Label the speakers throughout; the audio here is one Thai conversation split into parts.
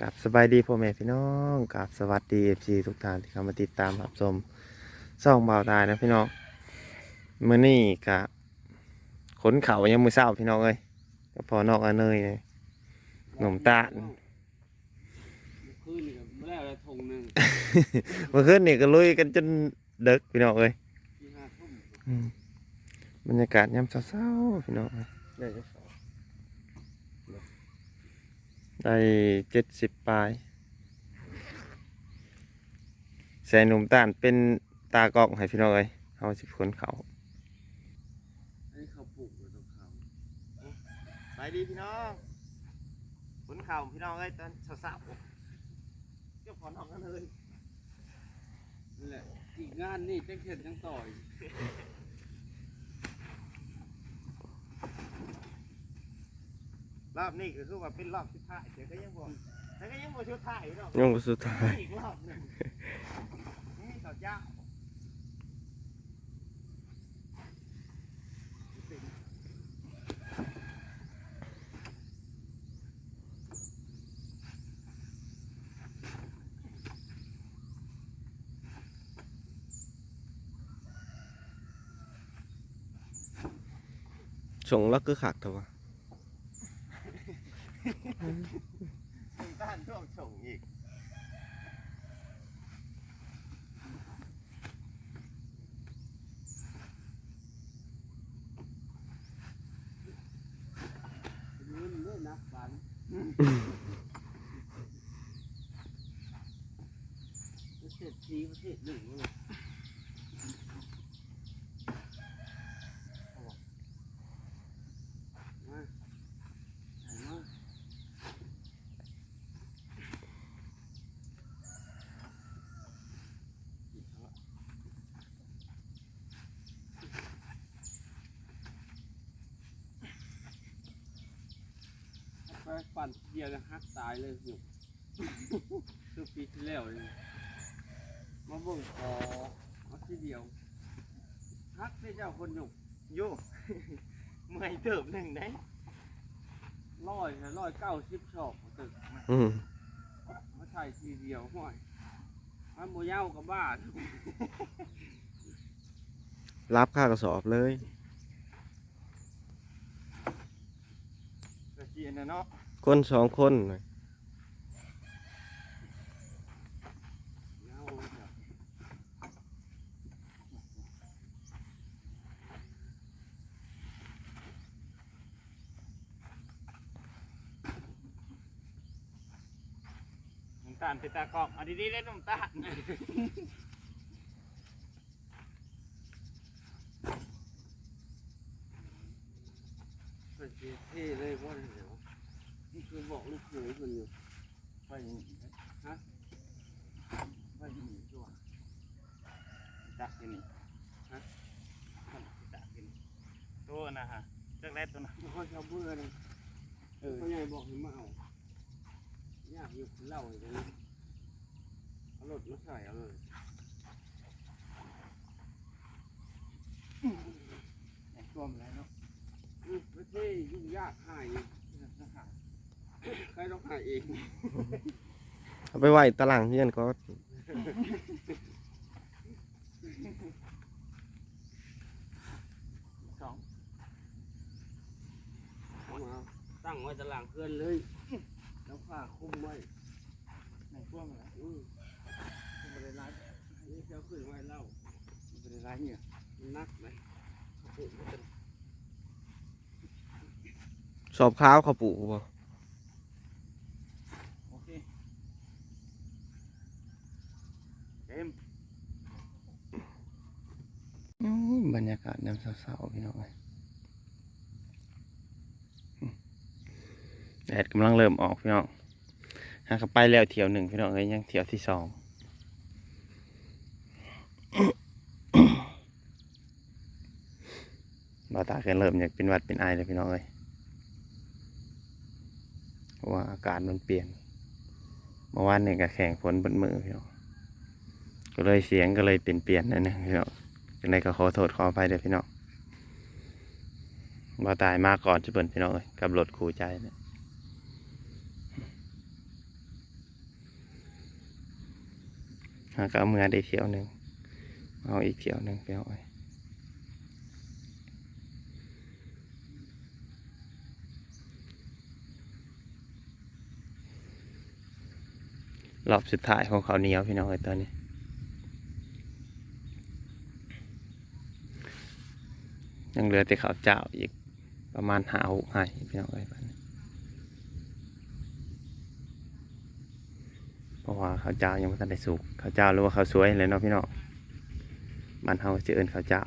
Speaker 1: กับสบายดีพ่อแม่พี่น้องกับสวัสดีเอฟซีทุกท่านที่เข้ามาติดตามรับชมซ่องเบาตายนะพี่น้องมื่อนี้กับขนเขายังมือเศร้าพี่น้องเอ้ยก็พอนอกอันเนยเลยหนุ่มตาล
Speaker 2: คืนนี่ก็ไม่ได้อะไรทงหนึ่ง
Speaker 1: เมื่อคืนนี่ก็ลุยกันจนเด็กพี่น้องเอ้ย
Speaker 2: ที่ห้าทุ่ม
Speaker 1: อืมบรรยากาศยามเศร้าๆพี่น้องเอ้ย
Speaker 2: ได้จะสอง
Speaker 1: ได้เจ็ดสิบปลายใส่หนุ่มตาลเป็นตากล้องให้พี่น้องเอ้ยเอาสิบคนเขา
Speaker 2: อันนี้เขาปลูกไว้ตรงเขา
Speaker 1: ไปดีพี่น้องขนเข่าพี่น้องเอ้ยตอนเศร้าๆเจ้าขอนออกกันเลย
Speaker 2: นั่นแหละอีกงานนี่จังเข็นจังต่อย
Speaker 1: รอบนี้ก็คือว่าเป็นรอบสุดท้ายแต่ก็ยังบ่แต่ก็ยังบ่สุดท้ายเนาะ
Speaker 3: ยังบ่สุดท้าย
Speaker 1: อีกรอบหนึงนี่ต่อเจ้า
Speaker 3: ส่งแล้วคือขักเถอะวะ
Speaker 1: ต้านท่วมส่งอีก
Speaker 2: เงินเล่นนะฝันเศรษฐีประเทศหนึ่งเลยเอาวะมาไหนมาไปปั่นเดียวนะฮักตายเลยหยุดคือปีที่แล้วเลยมาเบิ่งขอมาทีเดียวฮักได้เจ้าคนหยุก
Speaker 1: โย่เมื่อยเติบหนึ่งได้
Speaker 2: ร้อยร้อยเก้าสิบชอบตึก
Speaker 3: อืม
Speaker 2: มาใส่ทีเดียวห้อยมันโมเย้ากับบ้าน
Speaker 3: รับค่ากระสอบเลย
Speaker 1: กระเจียนนะเนาะ
Speaker 3: คนสองคนน่ะ
Speaker 2: เย้า
Speaker 1: นตาลเป็นตากล้องเอาดีๆเล่นน้ำตาล
Speaker 2: เป็นเท่เลยว่าเดี๋ยวนี่คือบอกลูกเขยคนอยู่
Speaker 1: ไปยิงอีกไหม
Speaker 2: ฮะ
Speaker 1: ไปยิงอีตัวจักนี่ฮะจักกินตัวนะฮะจักแรกตัวนะ
Speaker 2: ไม่ค่อยชอบเบื่อเลย
Speaker 1: เออ
Speaker 2: พ่อใหญ่บอกให้มาเอายากอยู่เล่าอย่างนี้เอารถมาใส่เอาเลย
Speaker 1: ไอ้ตัวมันอะไรเนาะ
Speaker 2: ไม่ใช่ยุ่งยากหายอีก ใครต้องหายเอง
Speaker 3: เอาไปไว้ตารางเฮียนก็
Speaker 1: สอง
Speaker 2: เอามาตั้งไว้ตารางเพื่อนเลย แล้วผ้าคลุมไว้
Speaker 1: ในตัวมันอะไร
Speaker 2: อืม
Speaker 1: ไม่ได้ร้าย
Speaker 2: นี่เจ้าขึ้นไว้เล่า
Speaker 1: ไม่ได้ร้ายเนี่ย
Speaker 2: มันนักไหมเขาพูดว่าเป็น
Speaker 3: สอบข้าวเขาปลูกบ่
Speaker 1: โอเคเต็ม
Speaker 3: อู้ บรรยากาศน้ำเศร้าๆพี่น้องเอ้ยแดดกำลังเริ่มออกพี่น้องหากไปแล้วเที่ยวหนึ่งพี่น้องเอ้ยยังเที่ยวที่สองบาตาเกินเริ่มอยากเป็นวัดเป็นไอเลยพี่น้องเอ้ยเพราะว่าอากาศมันเปลี่ยนเมื่อวานเนี่ยก็แข่งฝนบนมือพี่น้องก็เลยเสียงก็เลยเปลี่ยนเปลี่ยนๆนิดนึงพี่น้อง ยังไงก็ขอโทษขออภัยเด้อพี่น้องบาตายมาก่อนจะเปิดพี่น้องเอ้ยกับรถคู่ใจเนี่ยหาก็เอาเมื่อได้เที่ยวหนึ่งเอาอีกเที่ยวหนึ่งไปเอาไว้รอบสุดท้ายของเขาเหนียวพี่น้องเอ้ยตอนนี้ ยังเหลือแต่ข้าวเจ้าอีกประมาณหาหกไห้พี่น้องเอ้ยบัดนี้เพราะว่าข้าวเจ้ายังไม่ทันได้สุกข้าวเจ้าหรือว่าข้าวสวยเลยเนาะพี่น้องบ้านเฮาจะเอิ้นข้าวเจ้า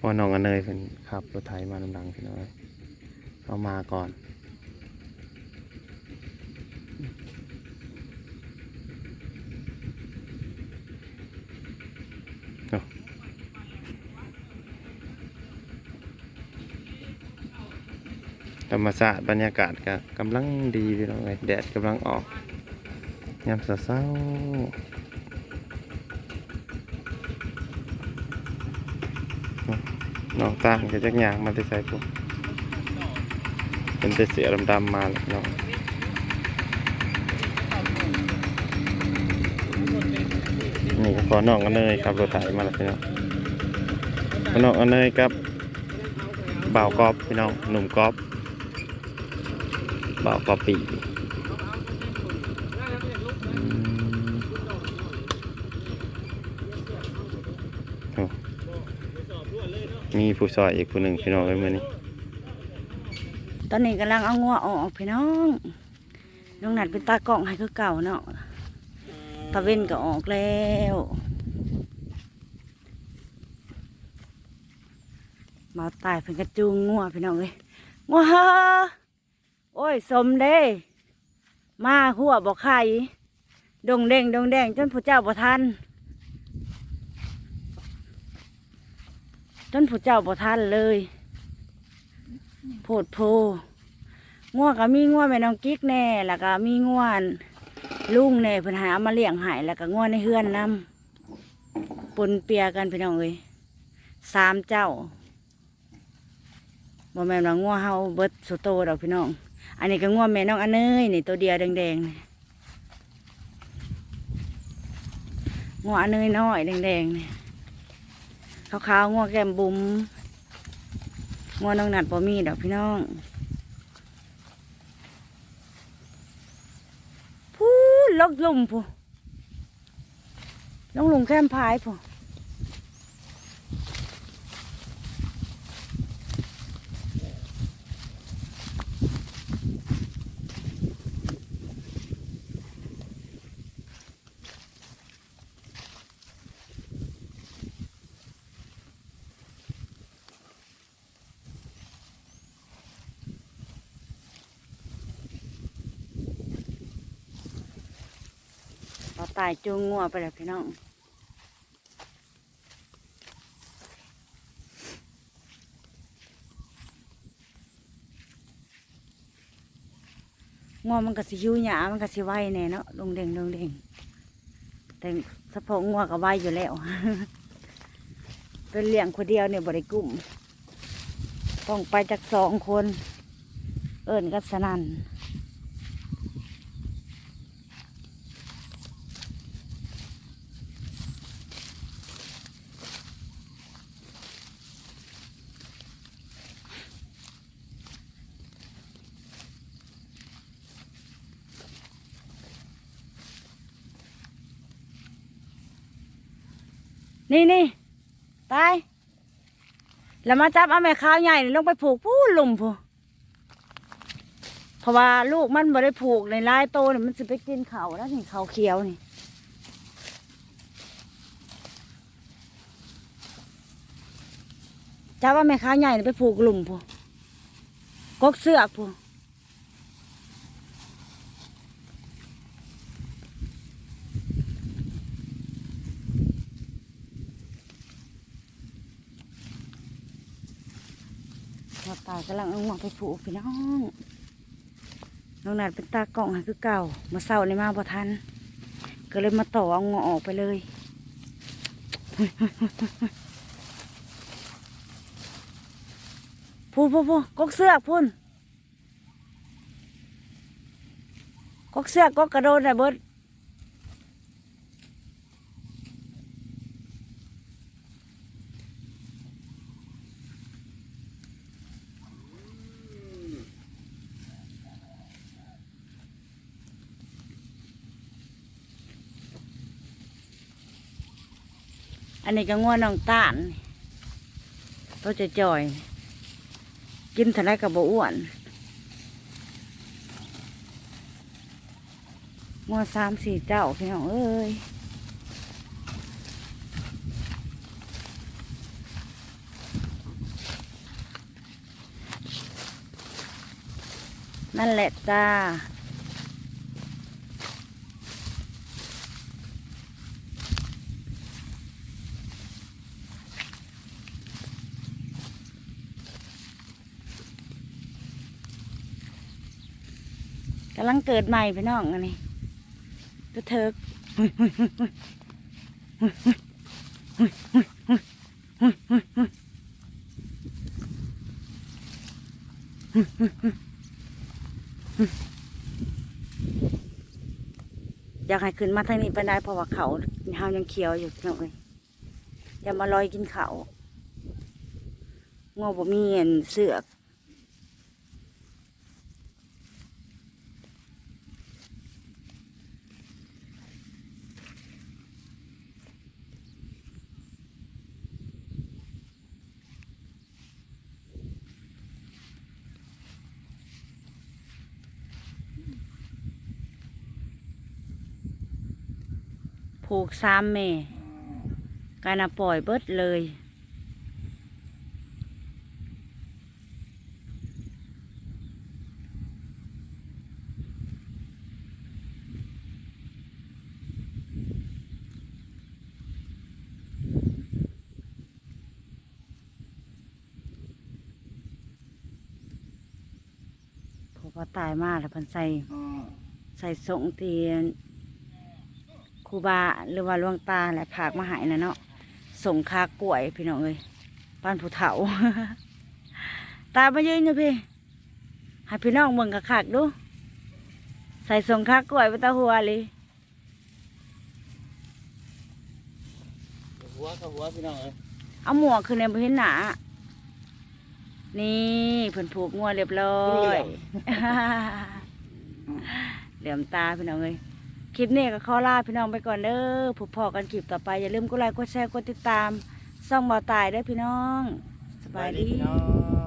Speaker 3: พอน้องอนเนยเป็นขับรถไถมาลำดังพี่น้องเอ้ยเอามาก่อน รรมชาติบรรยากาศก็กำลังดีพี่น้องเอ้ยแดดกำลังออกยามเช้าน้องตามก็จักยางมาได้ใส่ปุ๊บเป็นแต่เสียดำๆมาเลยน้องนี่ก็ขอน้องกันเลยขับรถไถมาแล้วพี่น้องขอน้องกันเลยกับบ่าวกอบพี่น้องหนุ่มกอบ บ่าวกอปปี้มีผู้ซอยอีกผู้หนึ่งพี่น้องเลยมื่อนี้
Speaker 4: ตอนนี้กำลังเอางัวออกพี่น้องน้องนัดเป็นตากล้องให้คือเก่าเนาะตะเว้นก็ออกแล้วมาตายเพิ่นกระจูงงัวพี่น้องเลยงัวเฮอ โอ้ย สมเด้ มาหัวบอกไข่ดงเด้งดงแดงจนผู้เจ้าบ่ทันจนผู้เจ้าบ่ทันเลยโพดโพง่วก็มีง่วแม่น้องกิ๊กแน่ แล้วก็มีง่วนลุงแน่เพิ่นหาเอามาเลี้ยงหายแล้วก็ง่วในเฮือนนำปนเปียกันพี่น้องเอ้ยสามเจ้าบ่แม่นว่าง่วเฮาเบิดสุโตดอกพี่น้อง อันนี้ก็ง่วแม่น้องอันเนยนี่ตัวเดียวแดงๆง่วอันเนยน้อยแดงๆนี่ขาวๆง่วแก้มบุ๋มงัวน้องนัดบ่มีดอกพี่น้องพูลกลุ่มพูลงลุมแคมพายพู ตายจูงงัวไปแล้วพี่น้องงัวมันก็สิยูหยามันก็สิไวแน่เนาะลงเด้งลงเด้งแต่สะโพกงัวก็ไวอยู่แล้ว เป็นเลี้ยงคนเดียวเนี่ยบริกุ้มต้องไปจากสองคน เอิญกัสนัน นี่นี่ตายแล้วมาจับเอาแม่ข้าวใหญ่นี่ลงไปผูกพูดลุมพูเพราะว่าลูกมันบ่ได้ผูกในลายโตเนี่ยมันสิไปกินเขาแล้วนี่เขาเขียวนี่จับเอาแม่ข้าวใหญ่นี่ไปผูกหลุมพูกกเสือกพูเราตาย กำลังเอาหมอกไปผูกพี่น้องน้องนัดเป็นตากล้องคือเก่า มาเศร้าในมาบ่ทัน ก็เลยมาต่อเอางอออกไปเลยพูนพูนพูนกกเสือกพูนกกเสือก็กระโดดได้เบิด อันนี้ก็ง่วน้องต้านตัวจะจ่อย กินท่าไรกับบ่อ้วนง่วสามสี่เจ้าพี่น้องเอ้ยนั่นแหละจ้า กำลังเกิดใหม่พี่น้องอันนี้ตัวเถิกอยากให้ขึ้นมาทางนี้ไปได้เพราะว่าเขาเฮายังเขียวอยู่พี่น้องเลยอย่ามาลอยกินเขางอบ่มีเอันเสือก ผูกซ้ำแม่การน่ะปล่อยเบิดเลยผูกว่าตายมากแล้วเพันใส่ใส่สงเตียน ครูบาหรือว่าหลวงตาแหละผากมาใหายนะเนาะส่งคากล้วยพี่น้องเอ้ยป้านผู้เฒ่า ตามายืนอยู่พี่ให้พี่น้องเบิ่งกะขากดูใส่ส่งคากล้วยไปตาหัวเลย
Speaker 3: หัวกับหัวพี่น้องเอ้ย
Speaker 4: เอาหมวกขึ้นในบเห็นหนานี่เพิ่นผูกงัวเรียบร้อยเหลี่ยมตาพี่น้องเอ้ย คลิปนี้ก็ขอลาพี่น้องไปก่อนเด้อผูกพอกันคลิปต่อไปอย่าลืมกดไลค์กดแชร์กดติดตามซ่องบอตายเด้อพี่น้อง สบายดี
Speaker 3: พี่น้อง